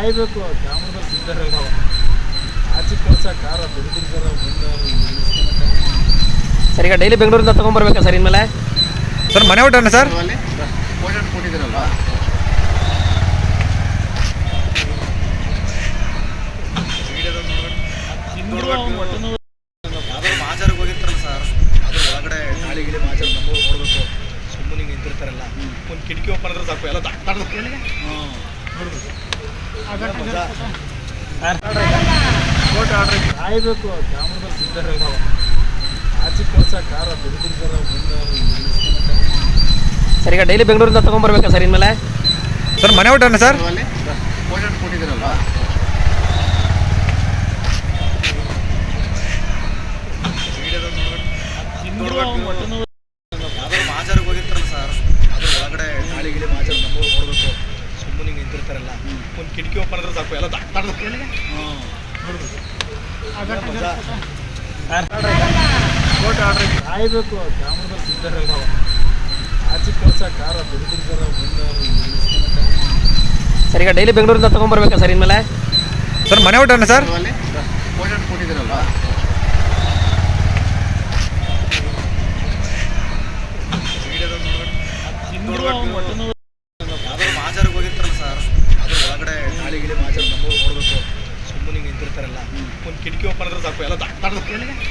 ಕಾಯ್ಬೇಕು ಕ್ಯಾಮ್ರದಲ್ಲಿ ಸಿಗ್ತಾರಲ್ಲ ಆಚೆ ಕೆಲಸ ಕಾರ ಬೆಳೆದಿರ್ತಾರ ಸರ್ ಈಗ ಡೈಲಿ ಬೆಂಗಳೂರಿಂದ ತೊಗೊಂಬರ್ಬೇಕಾ ಸರ್ ಇನ್ಮೇಲೆ? ಸರ್ ಮನೆ ಊಟನ ಸರ್? ಮಾಚಾರಕ್ಕೆ ಹೋಗಿರ್ತಾರಲ್ಲ ಸರ್. ಅದ್ರ ಒಳಗಡೆ ಗಾಳಿ ಗಿಳಿ ಮಾಚಾರ ನೋಡ್ಬೇಕು. ಸುಮ್ಮನೆ ನಿಂತಿರ್ತಾರಲ್ಲ. ಒಂದು ಕಿಟಕಿ ಓಪನ್ ಅಂದ್ರೆ ಸಾಕು ಎಲ್ಲ ದಾಟಾಡ್ದು ಫೋಟೋ ಆರ್ಡ್ರ್ ಕಾಯ್ಬೇಕು ಆಚೆ ಕಾರ ಸರ್ ಈಗ ಡೈಲಿ ಬೆಂಗಳೂರಿಂದ ತಗೊಂಡ್ಬರ್ಬೇಕಾ ಸರ್ ಇನ್ಮೇಲೆ? ಸರ್ ಮನೆ ಊಟನ ಸರ್ ಕೊಟ್ಟಿದ್ದೀರಲ್ವಾ ಯಾವ್ದಾದ್ರು ಮಾಚಾರಕ್ಕೆ ಹೋಗಿರ್ತಾರಲ್ಲ ಸರ್ ಅದ್ರ ಒಳಗಡೆ ಗಾಳಿ ಗಿಳಿ ಮಾಚಾರ ನಮ್ಮ ನೋಡ್ಬೇಕು ನಿಂತಿರ್ತಾರಲ್ಲ ಒಂದು ಕಿಟಕಿ ಓಪನ್ ಆದ್ರೆ ಸಾಕು ಎಲ್ಲ ಕಾಯ್ಬೇಕು ಸಿಗ್ತಾರಲ್ಲ ಆಚೆ ಕೆಲಸ ಕಾರ ದುಡ್ದಿರ್ತಾರ ಸರ್ ಈಗ ಡೈಲಿ ಬೆಂಗಳೂರಿಂದ ತೊಗೊಂಬರ್ಬೇಕಾ ಸರ್ ಇನ್ಮೇಲೆ? ಸರ್ ಮನೆ ಊಟನ ಸರ್? ಅಲ್ಲಿ ಫೋಟೋ ಕೊಟ್ಟಿದ್ದೀರಲ್ವಾ ಯಾವ್ದಾದ್ರು ಮಾಚಾರಕ್ಕೆ ಹೋಗಿರ್ತಾರಲ್ಲ ಸರ್ ಅದ್ರ ಗಿಳಿ ಮಾಚಾರ ನಮ್ಮ ನೋಡ್ಬೇಕು. ಸುಮ್ಮನೆ ಹಿಂಗೆ ನಿಂತಿರ್ತಾರಲ್ಲ. ಒಂದು ಕಿಟಕಿ ಓಪನ್ ಆದ್ರೆ ಸಾಕು ಎಲ್ಲ ದಾಟಾಡ್ದು ಕಾಯ್ಬೇಕು